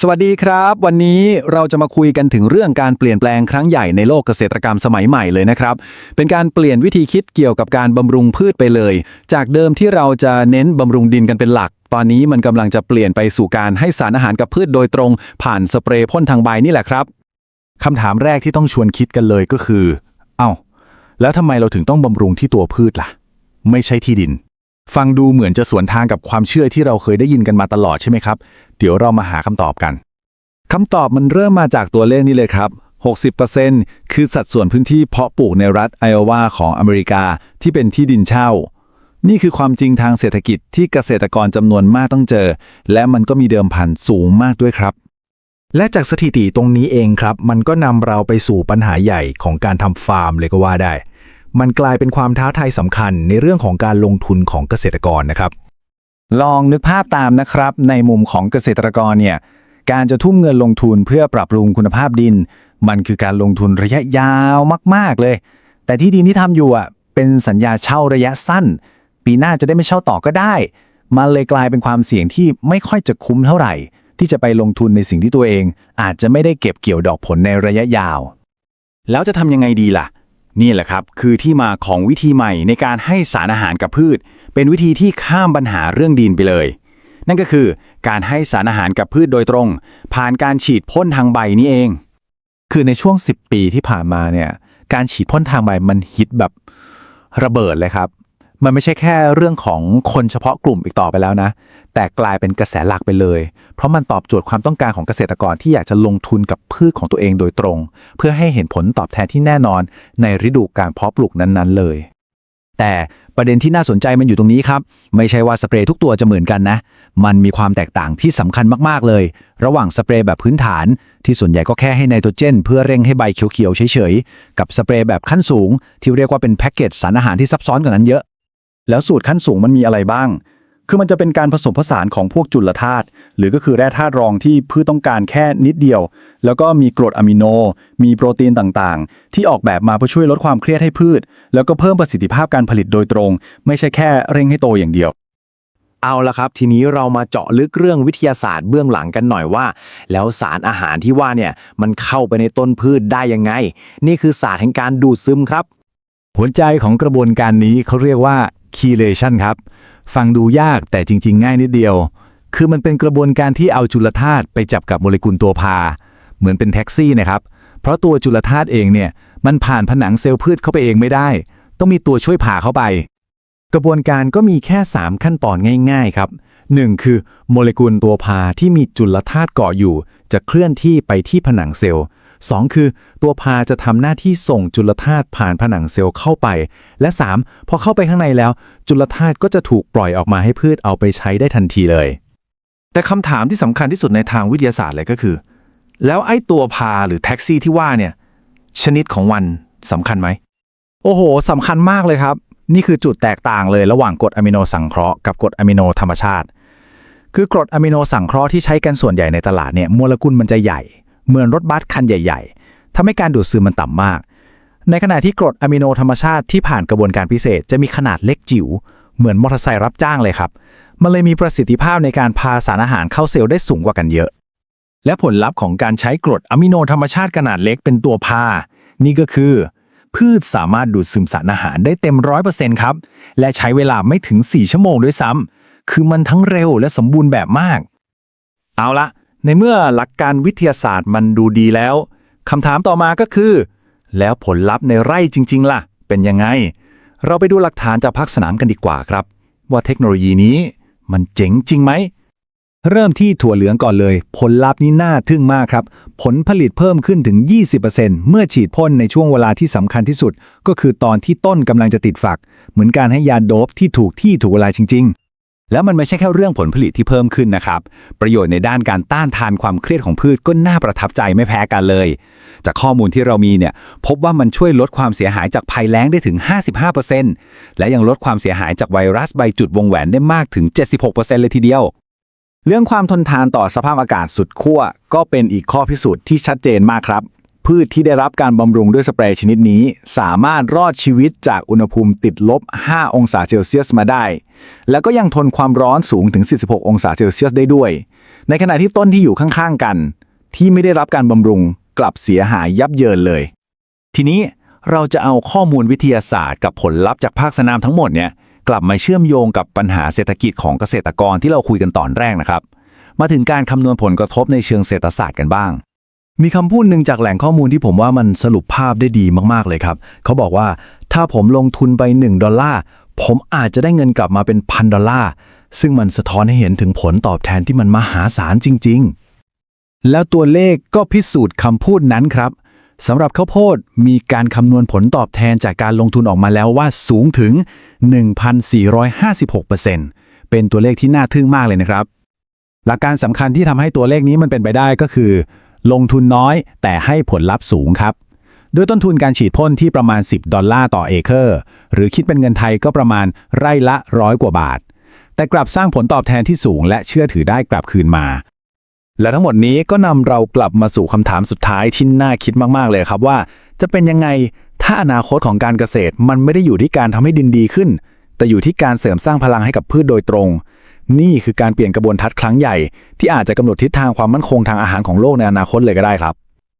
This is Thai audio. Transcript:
สวัสดีครับ วันนี้เราจะมาคุยกันถึงเรื่องการเปลี่ยนแปลงครั้งใหญ่ในโลกเกษตรกรรมสมัยใหม่เลยนะครับ เป็นการเปลี่ยนวิธีคิดเกี่ยวกับการบำรุงพืชไปเลย จากเดิมที่เราจะเน้นบำรุงดินกันเป็นหลัก ตอนนี้มันกำลังจะเปลี่ยนไปสู่การให้สารอาหารกับพืชโดยตรง ผ่านสเปรย์พ่นทางใบนี่แหละครับคำถามแรกที่ต้องชวนคิดกันเลยก็คือ เอ้า แล้วทำไมเราถึงต้องบำรุงที่ตัวพืชล่ะ ไม่ใช่ที่ดิน ฟังดูเหมือนจะสวนทางกับความเชื่อที่เราเคยได้ยินกันมาตลอดใช่ไหมครับ เดี๋ยวเรามาหาคำตอบกันคำตอบมันเริ่มมาจากตัวเลขนี้เลยครับ 60%คือสัดส่วนพื้นที่เพาะปลูกในรัฐไอโอวาของอเมริกาที่เป็นที่ดินเช่า นี่คือความจริงทางเศรษฐกิจที่เกษตรกรจำนวนมากต้องเจอ และมันก็มีเดิมพันสูงมากด้วยครับ และจากสถิติตรงนี้เองครับ มันก็นำเราไปสู่ปัญหาใหญ่ของการทำฟาร์มเลยก็ว่าได้ มันกลายเป็นความท้าทายสำคัญในเรื่องของการลงทุนของเกษตรกรนะครับ ลองนึกภาพตามนะครับ ในมุมของเกษตรกรเนี่ยการจะทุ่มเงินลงทุนเพื่อปรับปรุงคุณภาพดิน มันคือการลงทุนระยะยาวมาก ๆ เลย แต่ที่ดินที่ทำอยู่อะเป็นสัญญาเช่าระยะสั้น ปีหน้าจะได้ไม่เช่าต่อก็ได้ มันเลยกลายเป็นความเสี่ยงที่ไม่ค่อยจะคุ้มเท่าไหร่ ที่จะไปลงทุนในสิ่งที่ตัวเอง อาจจะไม่ได้เก็บเกี่ยวดอกผลในระยะยาว แล้วจะทำยังไงดีล่ะ นี่แหละครับ คือที่มาของวิธีใหม่ในการให้สารอาหารกับพืช เป็นวิธีที่ข้ามปัญหาเรื่องดินไปเลย นั่นก็คือการให้สารอาหารกับพืชโดยตรง ผ่านการฉีดพ่นทางใบนี่เอง คือในช่วง 10 ปีที่ผ่านมาเนี่ยการฉีดพ่นทางใบมันฮิตแบบระเบิดเลยครับ มันไม่ใช่แค่เรื่องของคนเฉพาะกลุ่มอีกต่อไปแล้วนะ แต่กลายเป็นกระแสหลักไปเลย เพราะมันตอบโจทย์ความต้องการของเกษตรกรที่อยากจะลงทุนกับพืชของตัวเองโดยตรง เพื่อให้เห็นผลตอบแทนที่แน่นอนในฤดูการเพาะปลูกนั้นๆเลย แต่ประเด็นที่น่าสนใจมันอยู่ตรงนี้ครับ ไม่ใช่ว่าสเปรย์ทุกตัวจะเหมือนกันนะ มันมีความแตกต่างที่สำคัญมากๆเลย ระหว่างสเปรย์แบบพื้นฐาน ที่ส่วนใหญ่ก็แค่ให้ไนโตรเจน เพื่อเร่งให้ใบเขียวๆเฉยๆ กับสเปรย์แบบขั้นสูง ที่เรียกว่าเป็นแพ็กเกจสารอาหารที่ซับซ้อนกว่านั้นเยอะ แล้วสูตรขั้นสูงมันมีอะไรบ้าง คือมันจะเป็นการผสมผสานของพวกจุลธาตุ หรือก็คือแร่ธาตุรองที่พืชต้องการแค่นิดเดียว แล้วก็มีกรดอะมิโน มีโปรตีนต่างๆ ที่ออกแบบมาเพื่อช่วยลดความเครียดให้พืช แล้วก็เพิ่มประสิทธิภาพการผลิตโดยตรง ไม่ใช่แค่เร่งให้โตอย่างเดียวเอาละครับ ทีนี้เรามาเจาะลึกเรื่องวิทยาศาสตร์เบื้องหลังกันหน่อยว่า แล้วสารอาหารที่ว่าเนี่ยมันเข้าไปในต้นพืชได้ยังไง นี่คือศาสตร์แห่งการดูดซึมครับ หัวใจของกระบวนการนี้เขาเรียกว่า chelation ครับ ฟังดูยากแต่จริง ๆ ง่ายนิดเดียว คือมันเป็นกระบวนการที่เอาจุลธาตุไปจับกับโมเลกุลตัวพา เหมือนเป็นแท็กซี่นะครับ เพราะตัวจุลธาตุเองเนี่ยมันผ่านผนังเซลล์พืชเข้าไปเองไม่ได้ ต้องมีตัวช่วยผ่าเข้าไป กระบวนการก็มีแค่ 3 ขั้นตอนง่าย ๆ ครับ 1. คือโมเลกุลตัวพาที่มีจุลธาตุเกาะอยู่ จะเคลื่อนที่ไปที่ผนังเซลล์ 2. คือ ตัวพาจะทำหน้าที่ส่งจุลธาตุผ่านผนังเซลล์เข้าไป และ 3. พอเข้าไปข้างในแล้ว จุลธาตุก็จะถูกปล่อยออกมาให้พืชเอาไปใช้ได้ทันทีเลย แต่คำถามที่สำคัญที่สุดในทางวิทยาศาสตร์เลยก็คือ แล้วไอ้ตัวพาหรือแท็กซี่ที่ว่าเนี่ยชนิดของวันสำคัญไหมโอ้โหสำคัญมากเลยครับ นี่คือจุดแตกต่างเลยระหว่างกรดอะมิโนสังเคราะห์กับกรดอะมิโนธรรมชาติ คือกรดอะมิโนสังเคราะห์ที่ใช้กันส่วนใหญ่ในตลาดเนี่ยโมเลกุลมันจะใหญ่ เหมือนรถบัสคันใหญ่ ๆทำให้การดูดซึมมันต่ำมาก ในขณะที่กรดอะมิโนธรรมชาติที่ผ่านกระบวนการพิเศษจะมีขนาดเล็กจิ๋วเหมือนมอเตอร์ไซค์รับจ้างเลยครับ มันเลยมีประสิทธิภาพในการพาสารอาหารเข้าเซลล์ได้สูงกว่ากันเยอะ และผลลัพธ์ของการใช้กรดอะมิโนธรรมชาติขนาดเล็กเป็นตัวพา นี่ก็คือ พืชสามารถดูดซึมสารอาหารได้เต็มร้อยเปอร์เซ็นต์ครับ และใช้เวลาไม่ถึง 4 ชั่วโมงด้วยซ้ำคือมันทั้งเร็วและสมบูรณ์แบบมาก เอาละ ในเมื่อหลักการวิทยาศาสตร์มันดูดีแล้วคำถามต่อมาก็คือ แล้วผลลัพธ์ในไร่จริง ๆ ล่ะ เป็นยังไง เราไปดูหลักฐานจากภาคสนามกันดีกว่าครับ ว่าเทคโนโลยีนี้มันเจ๋งจริงไหมเริ่มที่ถั่วเหลืองก่อนเลย ผลลัพธ์นี้น่าทึ่งมากครับ ผลผลิตเพิ่มขึ้นถึง 20%เมื่อฉีดพ่นในช่วงเวลาที่สำคัญที่สุด ก็คือตอนที่ต้นกำลังจะติดฝัก เหมือนการให้ยาโดบที่ถูกที่ถูกเวลาจริงๆ แล้วมันไม่ใช่แค่เรื่องผลผลิตที่เพิ่มขึ้นนะครับ ประโยชน์ในด้านการต้านทานความเครียดของพืชก็น่าประทับใจไม่แพ้กันเลย จากข้อมูลที่เรามีเนี่ยพบว่ามันช่วยลดความเสียหายจากภัยแล้งได้ถึง 55%และยังลดความเสียหายจากไวรัสใบจุดวงแหวนได้มากถึง 76%เลยทีเดียว เรื่องความทนทานต่อสภาพอากาศสุดขั้วก็เป็นอีกข้อพิสูจน์ที่ชัดเจนมากครับ พืชที่ได้รับการบำรุงด้วยสเปรย์ชนิดนี้ สามารถรอดชีวิตจากอุณหภูมิติดลบ 5 องศาเซลเซียสมาได้ แล้วก็ยังทนความร้อนสูงถึง 46 องศาเซลเซียสได้ด้วย ในขณะที่ต้นที่อยู่ข้างๆกัน ที่ไม่ได้รับการบำรุงกลับเสียหายยับเยินเลย ทีนี้เราจะเอาข้อมูลวิทยาศาสตร์กับผลลัพธ์จากภาคสนามทั้งหมดเนี่ยกลับมาเชื่อมโยงกับปัญหาเศรษฐกิจของเกษตรกรที่เราคุยกันตอนแรกนะครับ มาถึงการคำนวณผลกระทบในเชิงเศรษฐศาสตร์กันบ้าง มีคำพูดหนึ่งจากแหล่งข้อมูลที่ผมว่ามันสรุปภาพได้ดีมากๆเลยครับ เขาบอกว่าถ้าผมลงทุนไป 1 ดอลลาร์ ผมอาจจะได้เงินกลับมาเป็นพันดอลลาร์ ซึ่งมันสะท้อนให้เห็นถึงผลตอบแทนที่มันมหาศาลจริง ๆ แล้วตัวเลขก็พิสูจน์คำพูดนั้นครับสำหรับข้าวโพดมีการคำนวณผลตอบแทนจากการลงทุนออกมาแล้วว่าสูงถึง 1,456%เป็นตัวเลขที่น่าทึ่งมากเลยนะครับ หลักการสำคัญที่ทำให้ตัวเลขนี้มันเป็นไปได้ก็คือ ลงทุนน้อย แต่ให้ผลลัพธ์สูงครับ ด้วยต้นทุนการฉีดพ่นที่ประมาณ 10 ดอลลาร์ต่อเอเคอร์ หรือคิดเป็นเงินไทยก็ประมาณไร่ละร้อยกว่าบาท แต่กลับสร้างผลตอบแทนที่สูง และเชื่อถือได้กลับคืนมา และทั้งหมดนี้ก็นำเรากลับมาสู่คำถามสุดท้ายที่น่าคิดมากๆเลยครับว่า จะเป็นยังไงถ้าอนาคตของการเกษตรมันไม่ได้อยู่ที่การทำให้ดินดีขึ้น แต่อยู่ที่การเสริมสร้างพลังให้กับพืชโดยตรง นี่คือการเปลี่ยนกระบวนทัศน์ครั้งใหญ่ที่อาจจะกำหนดทิศทางความมั่นคงทางอาหารของโลกในอนาคตเลยก็ได้ครับ